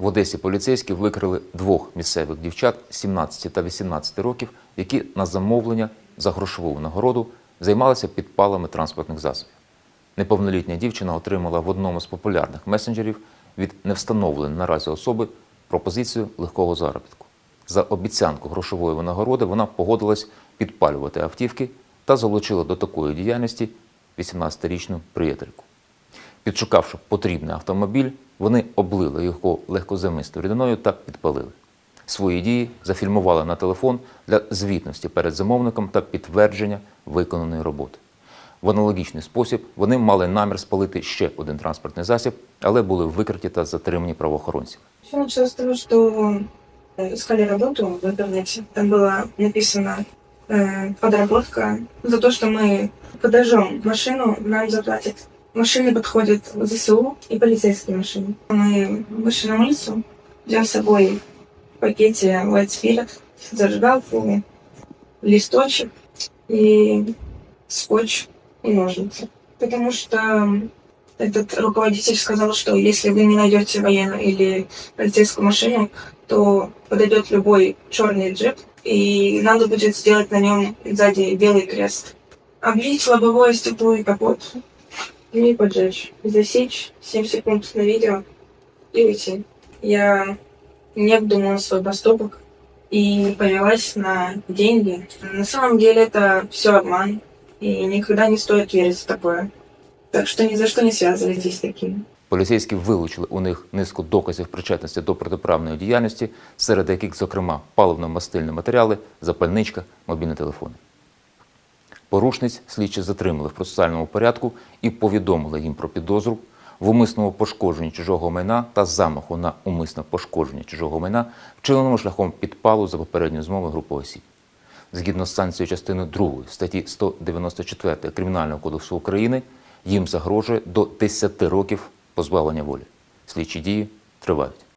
В Одесі поліцейські викрили двох місцевих дівчат 17 та 18 років, які на замовлення за грошову нагороду займалися підпалами транспортних засобів. Неповнолітня дівчина отримала в одному з популярних месенджерів від невстановленої наразі особи пропозицію легкого заробітку. За обіцянку грошової винагороди вона погодилась підпалювати автівки та залучила до такої діяльності 18-річну приятельку. Підшукавши потрібний автомобіль, вони облили його легкоземистою рідиною та підпалили. Свої дії зафільмували на телефон для звітності перед замовником та підтвердження виконаної роботи. В аналогічний спосіб вони мали намір спалити ще один транспортний засіб, але були викриті та затримані правоохоронцями. Все началось с того, что э, искали работу в интернете. Там было написано э, подработка за то, что мы подожжем машину, нам заплатят. Машины подходят ЗСУ и полицейские машины. Мы вышли на улицу, взяли с собой в пакете White Spirit, зажигалку, листочек и скотч и ножницы. Потому что этот руководитель сказал, что если вы не найдете военную или полицейскую машину, то подойдет любой черный джип, и надо будет сделать на нем сзади белый крест. Облить лобовое стекло и капот, и поджечь. Засечь 7 секунд на видео и уйти. Я не обдумала свой поступок и повелась на деньги. На самом деле это все обман, и никогда не стоит верить в такое. Так что ни за что не связывайтесь с таким. Поліцейські вилучили у них низку доказів причетності до протиправної діяльності, серед яких, зокрема, паливно-мастильні матеріали, запальничка, мобільні телефони. Порушниць слідчі затримали в процесуальному порядку і повідомили їм про підозру в умисному пошкодженні чужого майна та замаху на умисне пошкодження чужого майна, вчиненому шляхом підпалу за попередньою змовою групи осіб. Згідно з санкцією частини 2 статті 194 Кримінального кодексу України, їм загрожує до 10 років позбавлення волі. Слідчі дії тривають.